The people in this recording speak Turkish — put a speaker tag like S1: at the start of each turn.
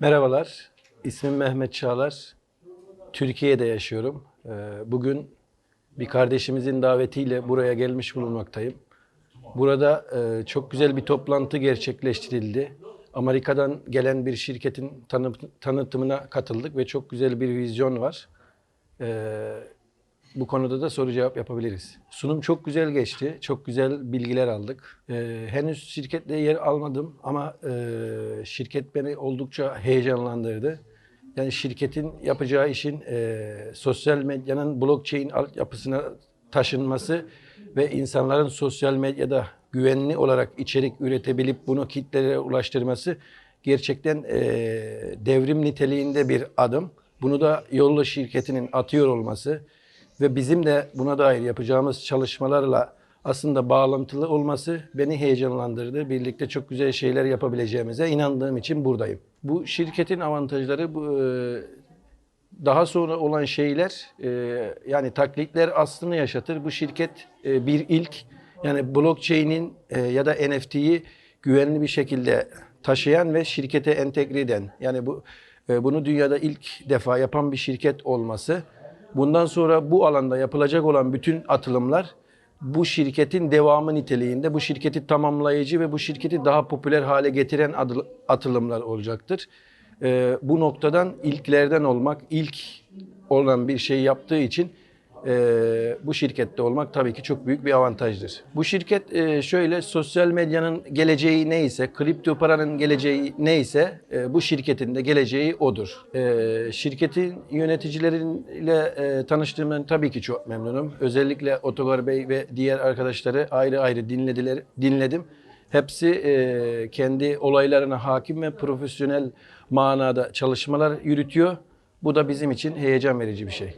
S1: Merhabalar, ismim Mehmet Çağlar. Türkiye'de yaşıyorum. Ee, Bugün bir kardeşimizin davetiyle buraya gelmiş bulunmaktayım. Burada e, çok güzel bir toplantı gerçekleştirildi. Amerika'dan gelen bir şirketin tanı- tanıtımına katıldık ve çok güzel bir vizyon var. Bu konuda da soru cevap yapabiliriz. Sunum çok güzel geçti. Çok güzel bilgiler aldık. Ee, henüz şirkette yer almadım ama e, şirket beni oldukça heyecanlandırdı. Yani şirketin yapacağı işin e, sosyal medyanın blockchain altyapısına taşınması ve insanların sosyal medyada güvenli olarak içerik üretebilip bunu kitlelere ulaştırması gerçekten e, devrim niteliğinde bir adım. Bunu da Yolla şirketinin atıyor olması ve bizim de buna dair yapacağımız çalışmalarla aslında bağlantılı olması beni heyecanlandırdı. Birlikte çok güzel şeyler yapabileceğimize inandığım için buradayım. Bu şirketin avantajları bu e, daha sonra olan şeyler e, yani taklitler aslını yaşatır. Bu şirket e, bir ilk yani blockchain'in ya da NFT'yi güvenli bir şekilde taşıyan ve şirkete entegre eden yani bu bunu dünyada ilk defa yapan bir şirket olması. Bundan sonra bu alanda yapılacak olan bütün atılımlar bu şirketin devamı niteliğinde, bu şirketi tamamlayıcı ve bu şirketi daha popüler hale getiren atılımlar olacaktır. Ee, bu noktadan ilklerden olmak, ilk olan bir şey yaptığı için e, bu şirkette olmak tabii ki çok büyük bir avantajdır. Bu şirket e, şöyle sosyal medyanın geleceği neyse, kripto paranın geleceği neyse e, bu şirketin de geleceği odur. E, şirketin yöneticileriyle e, tanıştığımdan tabii ki çok memnunum. Özellikle Otogar Bey ve diğer arkadaşları ayrı ayrı dinlediler, dinledim. Hepsi e, kendi olaylarına hakim ve profesyonel manada çalışmalar yürütüyor. Bu da bizim için heyecan verici bir şey.